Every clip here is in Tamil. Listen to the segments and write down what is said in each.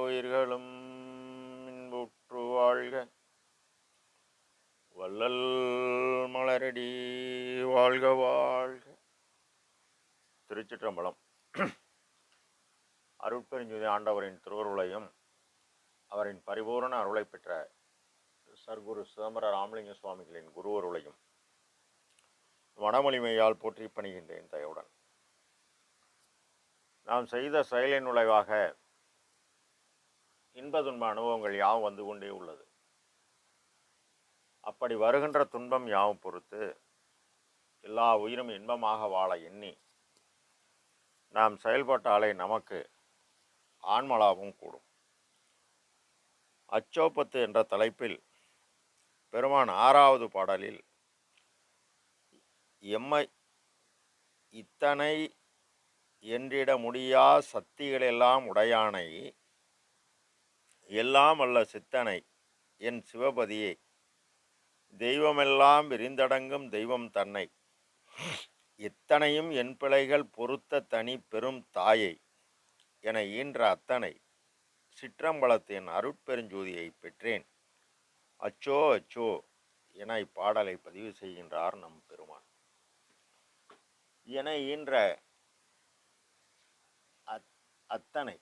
உயிர்களும் இன்புற்று வாழ்க. வள்ளல் மலரடி வாழ்க வாழ்க. திருச்சிற்றம்பலம். அருட்பெருஞ்சுதி ஆண்டவரின் திருவருளையும் அவரின் பரிபூரண அருளை பெற்ற சர்க்குரு சிதம்பர ராமலிங்க சுவாமிகளின் குருவருளையும் வனமொழிமையால் போற்றி பணிகின்றேன் தயவுடன். நாம் செய்த செயலின் விளைவாக இன்ப துன்ப அனுபவங்கள் யாவும் வந்து கொண்டே உள்ளது. அப்படி வருகின்ற துன்பம் யாவும் பொறுத்து எல்லா உயிரும் இன்பமாக வாழ எண்ணி நாம் செயல்பட்டாலே நமக்கு ஆன்மலாவும் கூடும். அச்சோப்பத்து என்ற தலைப்பில் பெருமான் ஆறாவது பாடலில் எம்மை இத்தனை என்றிட முடியா சக்திகளெல்லாம் உடையானை எல்லாம் அல்ல சித்தனை என் சிவபதியே. தெய்வமெல்லாம் விரிந்தடங்கும் தெய்வம் தன்னை. இத்தனையும் என் பிழைகள் பொறுத்த தனி பெரும் தாயை என ஈன்ற அத்தனை சிற்றம்பலத்தின் அருட்பெருஞ்சோதியை பெற்றேன். அச்சோ அச்சோ என இப்பாடலை பதிவு செய்கின்றார் நம் பெருமான். என ஈன்ற அத்தனை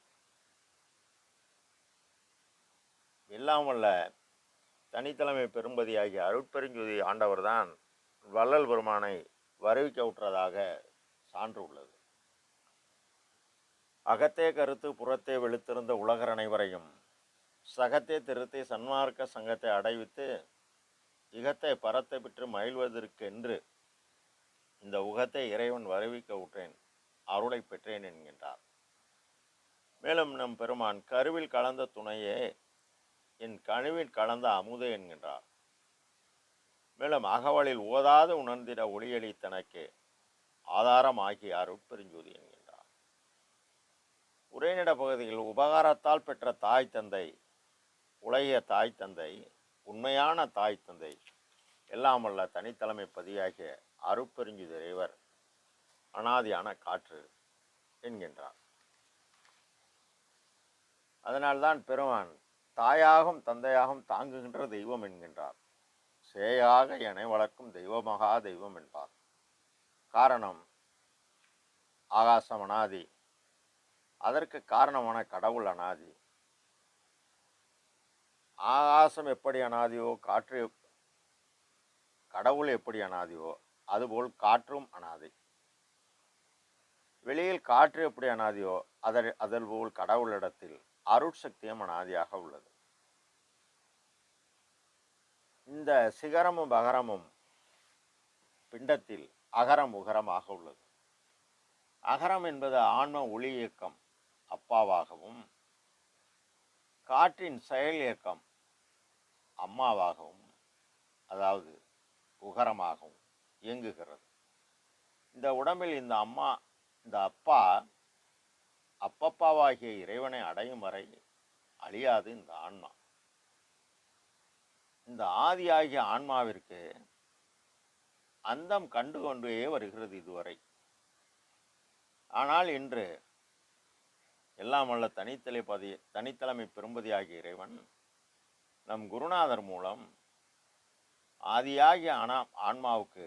எல்லாம் வல்ல தனித்தலைமை பெரும்பதியாகிய ஆண்டவர் தான் வள்ளல் பெருமானை வருவிக்க விட்டதாக சான்று உள்ளது. அகத்தே கருத்து புறத்தே வெளுத்திருந்த உலகர் அனைவரையும் சகத்தே திருத்தி சன்மார்க்க சங்கத்தை அடைவித்து இகத்தை பரத்தை பெற்று மகிழ்வதற்கென்று இந்த உகத்தை இறைவன் வருவிக்க விட்டேன் அருளை பெற்றேன் என்கின்றார். மேலும் நம் பெருமான் கருவில் கலந்த துணையே என் கனவில் கலந்த அமுது என்கின்றார். மேலும் அகவலில் ஓதாது உணர்ந்திட ஒளியளி தனக்கு ஆதாரமாகி அருட்பெருஞ்சோதி என்கின்றார். உரைநட பகுதியில் உபகாரத்தால் பெற்ற தாய் தந்தை உலகிய தாய் தந்தை உண்மையான தாய் தந்தை எல்லாம் அல்ல தனித்தலைமை பதியாகிய அருட்பெருஞ்சு இறைவர் அனாதியான காற்று என்கின்றார். அதனால்தான் பெருமான் தாயாகும் தந்தையாகும் தாங்குகின்ற தெய்வம் என்கின்றார். சேயாக என வளர்க்கும் தெய்வமகா தெய்வம் என்பார். காரணம் ஆகாசம் அனாதி. அதற்கு காரணமான கடவுள் அனாதி. ஆகாசம் எப்படி அனாதியோ காற்று கடவுள் எப்படி அனாதியோ அதுபோல் காற்றும் அனாதி. வெளியில் காற்று எப்படி அனாதியோ அதர் அதல் போல் கடவுளிடத்தில் அருட்சக்தியும் அனாதியாக உள்ளது. இந்த சிகரமும் அகரமும் பிண்டத்தில் அகரம் உகரமாக உள்ளது. அகரம் என்பது ஆன்ம ஒளி இயக்கம் அப்பாவாகவும் காற்றின் செயல் இயக்கம் அம்மாவாகவும் அதாவது உகரமாகவும் இயங்குகிறது. இந்த உடம்பில் இந்த அம்மா இந்த அப்பா அப்பப்பாவாகிய இறைவனை அடையும் வரை அழியாது இந்த ஆன்மா. இந்த ஆதியாகிய ஆன்மாவிற்கு அந்தம் கண்டு கொண்டே வருகிறது இதுவரை. ஆனால் இன்று எல்லாம் வல்ல தனித்தலைப்பதி தனித்தலைமை பெரும்பதியாகிய இறைவன் நம் குருநாதர் மூலம் ஆதியாகிய அனா ஆன்மாவுக்கு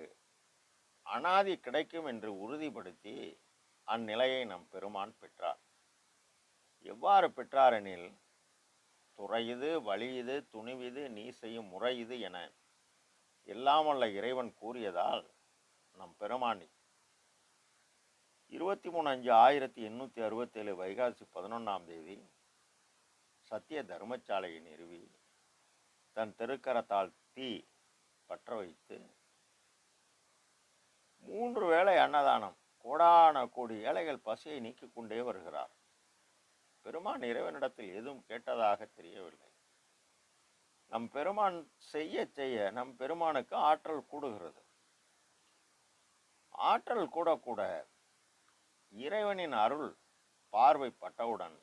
அனாதி கிடைக்கும் என்று உறுதிப்படுத்தி அந்நிலையை நம் பெருமான் பெற்றார். எவ்வாறு பெற்றாரெனில் துறையுது வழியுது துணிவிது நீ செய்யும் முறையுது என எல்லாமல்ல இறைவன் கூறியதால் நம் பெருமானி. இருபத்தி மூணு அஞ்சு ஆயிரத்தி எண்ணூற்றி அறுபத்தேழு வைகாசி பதினொன்றாம் தேதி சத்திய தர்மசாலையை நிறுவி தன் திருக்கரத்தால் தீ பற்ற வைத்து மூன்று வேளை அன்னதானம் கோடான கோடி ஏழைகள் பசியை நீக்கிக் கொண்டே வருகிறார். பெருமான் இறைவனிடத்தில் எதுவும் கேட்டதாக தெரியவில்லை. நம் பெருமான் செய்ய செய்ய நம் பெருமானுக்கு ஆற்றல் கூடுகிறது. ஆற்றல் கூட கூட இறைவனின் அருள் பார்வைப்பட்டவுடன்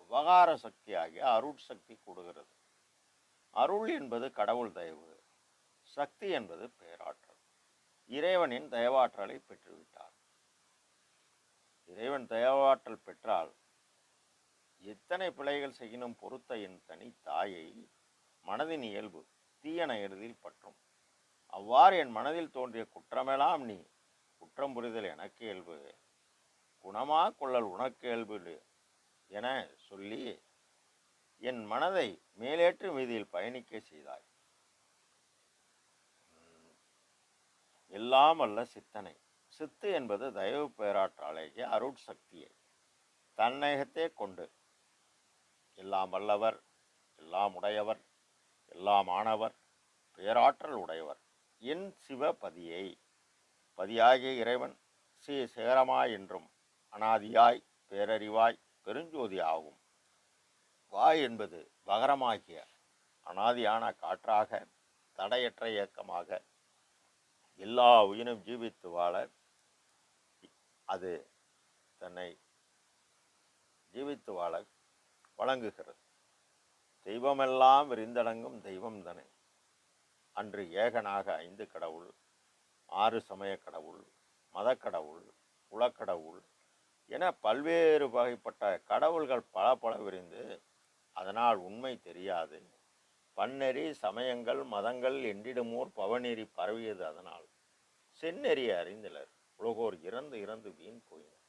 உபகார சக்தியாகிய அருள் சக்தி கூடுகிறது. அருள் என்பது கடவுள் தயவு சக்தி என்பது பேராற்றல். இறைவனின் தயவாற்றலை பெற்றுவிட்டார். இறைவன் தயவாற்றல் பெற்றால் எத்தனை பிழைகள் செய்யினும் பொறுத்த என் தனி தாயை மனதின் இயல்பு தீயன எளிதில் பற்றும். அவ்வாறு என் மனதில் தோன்றிய குற்றமெல்லாம் நீ குற்றம் புரிதல் எனக்கு இயல்பு. குணமா கொள்ளல் உனக்கு இயல்பு என சொல்லி என் மனதை மேலேற்று வீதியில் பயணிக்க செய்தாய். எல்லாம் அல்ல சித்தனை. சித்து என்பது தயவு பேராற்றாலேயே அருட்சக்தியை தன்னகத்தே கொண்டு எல்லாம் வல்லவர் எல்லாம் உடையவர் எல்லாம் ஆனவர் பேராற்றல் உடையவர். என் சிவபதியை பதியாகிய இறைவன் ஸ்ரீ சேரமாய் என்றும் அனாதியாய் பேரறிவாய் பெருஞ்சோதி ஆகும். வாய் என்பது பகரமாகிய அனாதியான காற்றாக தடையற்ற இயக்கமாக எல்லா உயிரும் ஜீவித்து வாழ அது தன்னை ஜீவித்து வாழ வழங்குகிறது. தெய்வமெல்லாம் விரிந்தடங்கும் தெய்வம் தனை அன்று ஏகனாக ஐந்து கடவுள் ஆறு சமய கடவுள் மதக்கடவுள் குலக்கடவுள் என பல்வேறு வகைப்பட்ட கடவுள்கள் பல பல விரிந்து அதனால் உண்மை தெரியாது. பன்னெறி சமயங்கள் மதங்கள் என்றிடுமோர் பவநெறி பரவியது அதனால் செந்நெறி அறிந்தலர் உலகோர் இறந்து இறந்து வீண் போயினர்.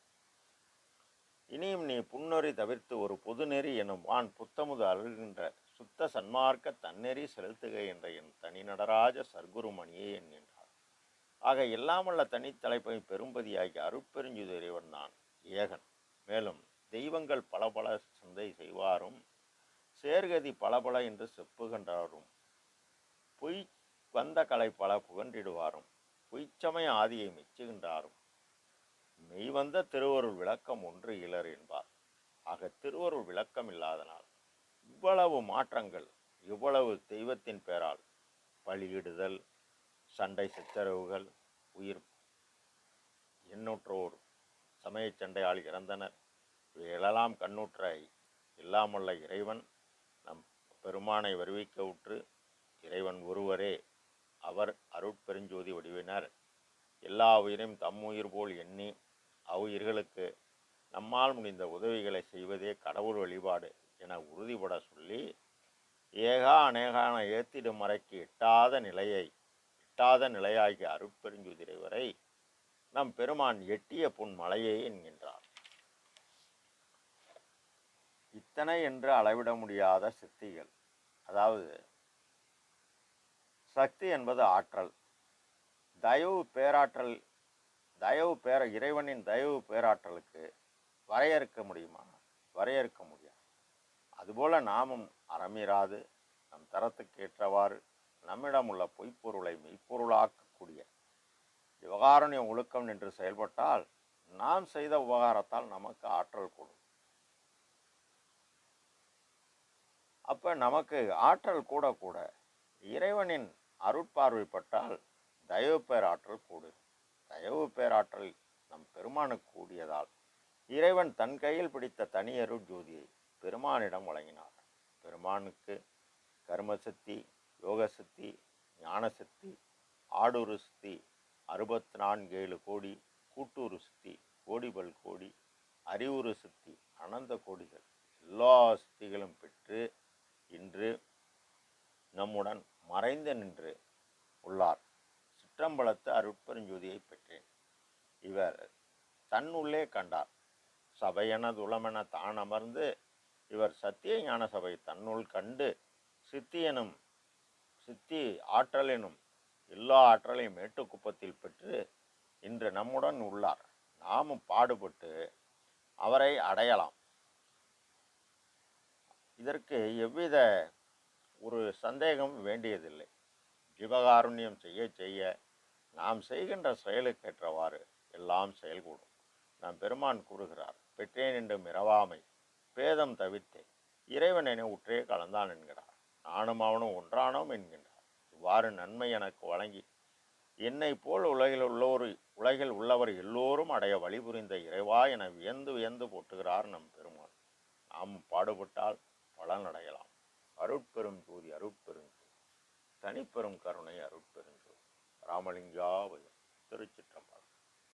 இனியும் நீ புன்னெறி தவிர்த்து ஒரு பொதுநெறி எனும் வான் புத்தமுது அழுகின்ற சுத்த சன்மார்க்க தன்னெறி செலுத்துக என்ற என் தனி நடராஜ சர்க்குருமணியே என்கின்றார். ஆக எல்லாமல்ல தனித்தலைப்பை பெரும்பதியாகி அருட்பெருஞ்சுத இறைவன் தான் ஏகன். மேலும் தெய்வங்கள் பல பல சந்தை செய்வாரும் சேர்கதி பல பல என்று செப்புகின்றாரும். பொய் வந்த கலை பல புகன்றிடுவாரும் பொய்ச்சமய ஆதியை மெச்சுகின்றாரும். மெய்வந்த திருவருள் விளக்கம் ஒன்று இலர் என்பார். ஆக திருவருள் விளக்கம் இல்லாதனால் இவ்வளவு மாற்றங்கள் இவ்வளவு தெய்வத்தின் பெயரால் பலியிடுதல் சண்டை சச்சரவுகள் உயிர் எண்ணூற்றோர் சமய சண்டையால் இறந்தனர். இவையெல்லாம் கண்ணுற்ற இல்லாமல்ல இறைவன் நம் பெருமானை வருவிக்க உற்று இறைவன் ஒருவரே அவர் அருட்பெருஞ்சோதி வடிவினர். எல்லா உயிரையும் தம் உயிர் போல் எண்ணி அவ்வுயிர்களுக்கு நம்மால் முடிந்த உதவிகளை செய்வதே கடவுள் வழிபாடு என உறுதிபட சொல்லி ஏகா அநேகான ஏத்திடும் மறைக்கு எட்டாத நிலையை எட்டாத நிலையாகிய அருட்பெருஞ்சுதிரை வரை நம் பெருமான் எட்டிய புன் மலையே என்கின்றார். இத்தனை என்று அளவிட முடியாத சித்திகள். அதாவது சக்தி என்பது ஆற்றல். தயவு பேராற்றல் தயவு பேர இறைவனின் தயவு பேராற்றலுக்கு வரையறுக்க முடியுமா? வரையறுக்க முடியாது. அதுபோல் நாமும் அறமீறாது நம் தரத்துக்கு ஏற்றவாறு நம்மிடம் உள்ள பொய்ப்பொருளை மெய்ப்பொருளாக்கக்கூடிய விவகாரணிய ஒழுக்கம் நின்று செயல்பட்டால் நாம் செய்த உபகாரத்தால் நமக்கு ஆற்றல் கூடும். அப்போ நமக்கு ஆற்றல் கூட கூட இறைவனின் அருட்பார்வைப்பட்டால் தயவு பேராற்றல் கூடும். தயவு பேராற்றல் நம் பெருமானுக்கு கூடியதால் இறைவன் தன் கையில் பிடித்த தனியருள் ஜோதியை பெருமானிடம் வழங்கினார். பெருமானுக்கு கர்மசக்தி யோகசக்தி ஞானசக்தி ஆடுரு சக்தி அறுபத்தி நான்கு ஏழு கோடி கூட்டுரு சக்தி கோடிபல் கோடி அறிவுறு சக்தி அனந்த கோடிகள் எல்லா சக்திகளும் பெற்று இன்று நம்முடன் மறைந்து நின்று உள்ளார். சிற்றம்பலத்து அருட்பெருஞ்சோதியை பெற்றேன். இவர் தன்னுள்ளே கண்டார். சபையென துளமென தான் அமர்ந்து இவர் சத்திய ஞான சபை தன்னுள் கண்டு சித்தியனும் சித்தி ஆற்றலெனும் எல்லா ஆற்றலையும் மேட்டுக்குப்பத்தில் பெற்று இன்று நம்முடன் உள்ளார். நாமும் பாடுபட்டு அவரை அடையலாம். இதற்கு எவ்வித ஒரு சந்தேகம் வேண்டியதில்லை. சிவகாருண்யம் செய்ய செய்ய நாம் செய்கின்ற செயலுக்கேற்றவாறு எல்லாம் செயல்கூடும். நாம் பெருமான் கூறுகிறார் பெற்றேன் என்று மிரவாமை பேதம் தவிர்த்தேன் இறைவன் என உற்றே கலந்தான் என்கிறார். நானும் அவனும் ஒன்றானோம் என்கின்றார். இவ்வாறு நன்மை எனக்கு வழங்கி என்னை போல் உலகில் உள்ளோர் உலகில் உள்ளவர் எல்லோரும் அடைய வழிபுரிந்த இறைவா என வியந்து வியந்து போட்டுகிறார் நம் பெருமான். நாம் பாடுபட்டால் பலன் அடையலாம் அருட்பெரும் ஜோதி அருட்பெரும் தனிப்பெரும் கருணை அருட்பெரும் ராமலிங்காவயம் திருச்சிற்றம்பலம்.